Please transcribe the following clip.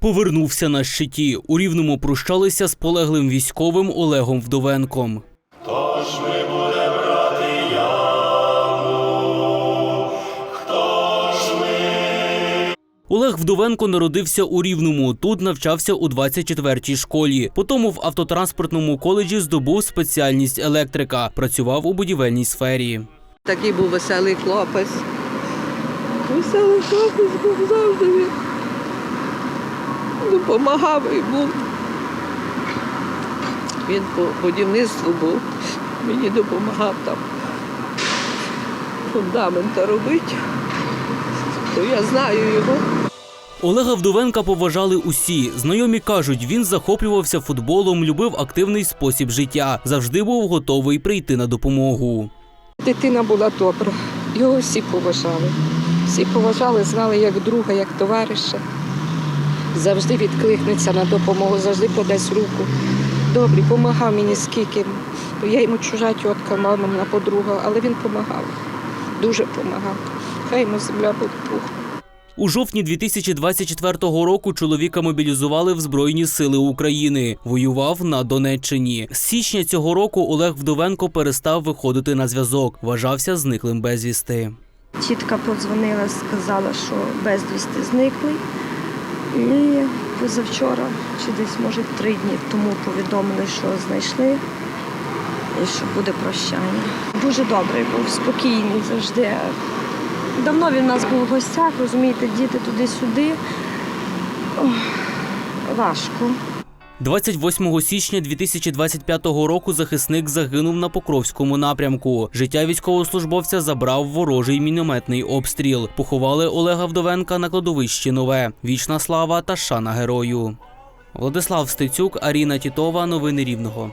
Повернувся на щиті. У рівному прощалися з полеглим військовим Олегом Вдовенком. Тож ми будемо брати, Олег Вдовенко народився у Рівному. Тут навчався у 24-й школі. Потім в автотранспортному коледжі здобув спеціальність електрика. Працював у будівельній сфері. Такий був веселий хлопець. Веселий хлопець був завжди. Допомагав йому. Він по будівництву був. Мені допомагав там фундамента робити. То я знаю його. Олега Вдовенка поважали усі. Знайомі кажуть, він захоплювався футболом, любив активний спосіб життя, завжди був готовий прийти на допомогу. Дитина була добра, його всі поважали. Всі поважали, знали як друга, як товариша. Завжди відкликнеться на допомогу, завжди подасть руку. Добрий, допомагав мені скільки. Я йому чужа тітка, мамина подруга, але він допомагав. Дуже допомагав. Хай йому земля буде пух. У жовтні 2024 року чоловіка мобілізували в Збройні Сили України. Воював на Донеччині. З січня цього року Олег Вдовенко перестав виходити на зв'язок. Вважався зниклим безвісти. Тітка подзвонила, сказала, що безвісти зникли. І позавчора, чи десь, може, три дні тому повідомили, що знайшли і що буде прощання. Дуже добрий був, спокійний завжди. Давно він у нас був в гостях, розумієте, діти туди-сюди. Важко. 28 січня 2025 року захисник загинув на Покровському напрямку. Життя військовослужбовця забрав ворожий мінометний обстріл. Поховали Олега Вдовенка на кладовищі Нове. Вічна слава та шана герою. Владислав Стецюк, Аріна Тітова. Новини Рівного.